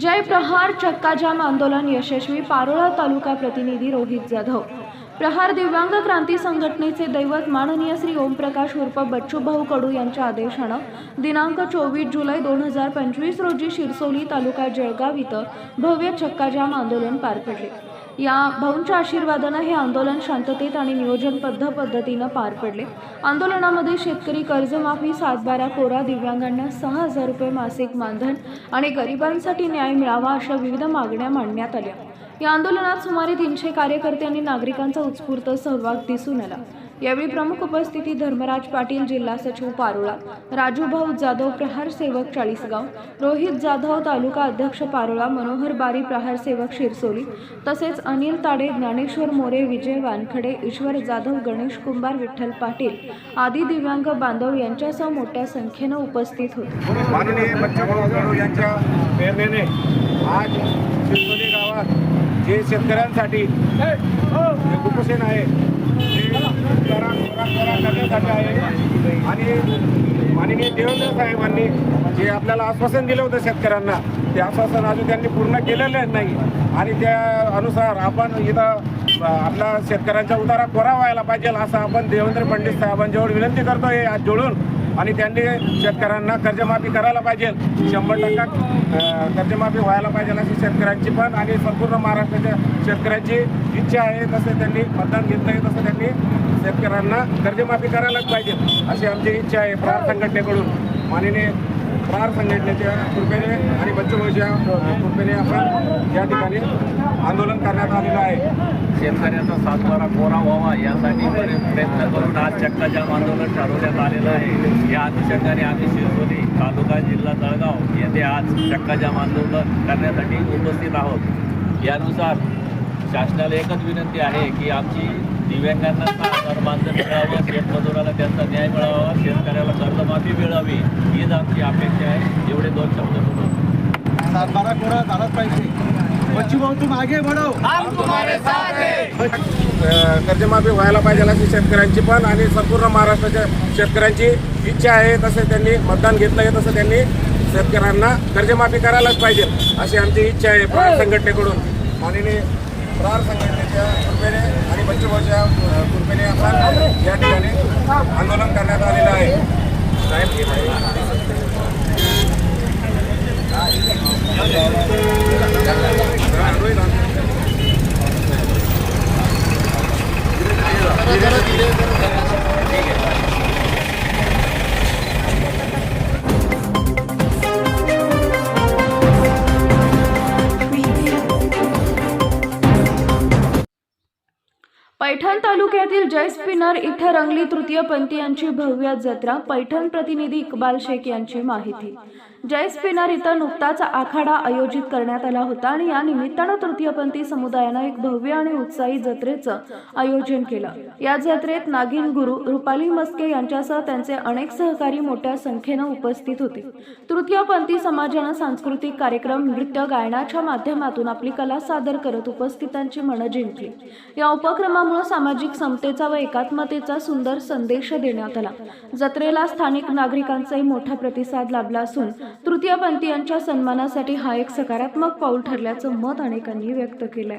जय प्रहार चक्काजाम आंदोलन यशस्वी पारोळा तालुका प्रतिनिधी रोहित जाधव. प्रहार दिव्यांग क्रांती संघटनेचे दैवत माननीय श्री ओमप्रकाश उर्फ बच्चूभाऊ कडू यांच्या आदेशानं दिनांक चोवीस जुलै दोन हजार पंचवीस रोजी शिरसोली तालुका जळगाव इथं भव्य चक्काजाम आंदोलन पार पडले. या भाऊंच्या आशीर्वादानं हे आंदोलन शांततेत आणि नियोजनबद्ध पद्धतीनं पार पडले. आंदोलनामध्ये शेतकरी कर्जमाफी सातबारा कोरा दिव्यांगांना सहा हजार रुपये मासिक मानधन आणि गरिबांसाठी न्याय मिळावा अशा विविध मागण्या मांडण्यात आल्या. या आंदोलनात सुमारे तीनशे कार्यकर्ते आणि नागरिकांचा उत्स्फूर्त सहभाग दिसून आला. यावेळी प्रमुख उपस्थिती धर्मराज पाटील जिल्हा सचिव पारोळा राजूभाऊ जाधव प्रहार सेवक चाळीसगाव रोहित जाधव तालुका अध्यक्ष पारोळा मनोहर बारी प्रहार सेवक शिरसोली तसेच अनिल ताडे ज्ञानेश्वर मोरे विजय वानखडे ईश्वर जाधव गणेश कुंभार विठ्ठल पाटील आदी दिव्यांग बांधव यांच्यासह मोठ्या संख्येनं उपस्थित होते. माननीय यांच्या प्रेरणेने आज जे शेतकऱ्यांसाठी जे कुपोषण आहे. ते करण्यासाठी आहे. आणि माननीय देवेंद्र साहेबांनी जे आपल्याला आश्वासन दिलं होतं शेतकऱ्यांना ते आश्वासन अजून त्यांनी पूर्ण केलेलं नाही. आणि त्या अनुसार आपण इथं आपला शेतकऱ्यांचा उतारा कोरा व्हायला पाहिजे असं आपण देवेंद्र फडणवीस साहेबांजवळ विनंती करतोय. आज जोडून आणि त्यांनी शेतकऱ्यांना कर्जमाफी करायला पाहिजे. शंभर टक्का कर्जमाफी व्हायला पाहिजे अशी शेतकऱ्यांची पण आणि संपूर्ण महाराष्ट्राच्या शेतकऱ्यांची इच्छा आहे. तसं त्यांनी मतदान घेतलं आहे तसं त्यांनी शेतकऱ्यांना कर्जमाफी करायलाच पाहिजे अशी आमची इच्छा आहे प्रार्थना संघटनेकडून माननीय प्रहार संघटनेच्या कृपेने आणि बच्चूभाऊच्या कृपेने आपण या ठिकाणी आंदोलन करण्यात आलेलं आहे. शेतकऱ्याचा सातबारा कोरा व्हावा यासाठी प्रयत्न करून आज चक्काजाम आंदोलन ठरवण्यात आलेलं आहे. या अनुषंगाने आम्ही शिरसोली तालुका जिल्हा जळगाव येथे आज चक्काजाम आंदोलन करण्यासाठी उपस्थित आहोत. यानुसार शासनाला एकच विनंती आहे की आमची दिव्यांगांना हजार मानधन मिळावं शेतमजुराला त्यांचा न्याय मिळावा शेतकऱ्याला कर्जमाफी मिळावी हीच आमची अपेक्षा आहे. एवढे दोन शब्द बोलून. सातबारा कोरा झालाच पाहिजे. बच्चू भाऊ बढ़ो अ, कर्जमाफी व्हायला पाहिजे अशी शेतकऱ्यांची पण आणि संपूर्ण महाराष्ट्राच्या शेतकऱ्यांची इच्छा आहे तसे त्यांनी मतदान घेतलं आहे तसं त्यांनी शेतकऱ्यांना कर्जमाफी करायलाच पाहिजे अशी आमची इच्छा आहे प्रहार संघटनेकडून. माननीय प्रहार संघटनेच्या कृपेने आणि बच्चूभाऊच्या कृपेने आपण या ठिकाणी आंदोलन करण्यात आलेलं आहे. साहेब पैठण तालुक्यातील जय स्पिनर इथं रंगली तृतीयपंथीयांची भव्य जत्रा पैठण प्रतिनिधी इक्बाल शेख यांची माहिती. जय स्पिनर इथं नुकताच आखाडा आयोजित करण्यात आला होता आणि या निमित्तानं तृतीयपंथी समुदायानं एक भव्य आणि उत्साही जत्रेचं आयोजन केलं. या जत्रेत नागिन गुरु रुपाली मस्के यांच्यासह त्यांचे अनेक सहकारी मोठ्या संख्येनं उपस्थित होते. तृतीयपंथी समाजानं सांस्कृतिक कार्यक्रम नृत्य गायनाच्या माध्यमातून आपली कला सादर करत उपस्थितांची मनं जिंकली. या उपक्रमामुळे सामाजिक समतेचा व एकात्मतेचा सुंदर संदेश देण्यात आला. जत्रेला स्थानिक नागरिकांचाही मोठा प्रतिसाद लाभला असून तृतीयपंथीयांच्या सन्मानासाठी हा एक सकारात्मक पाऊल ठरल्याचं मत अनेकांनी व्यक्त केलंय.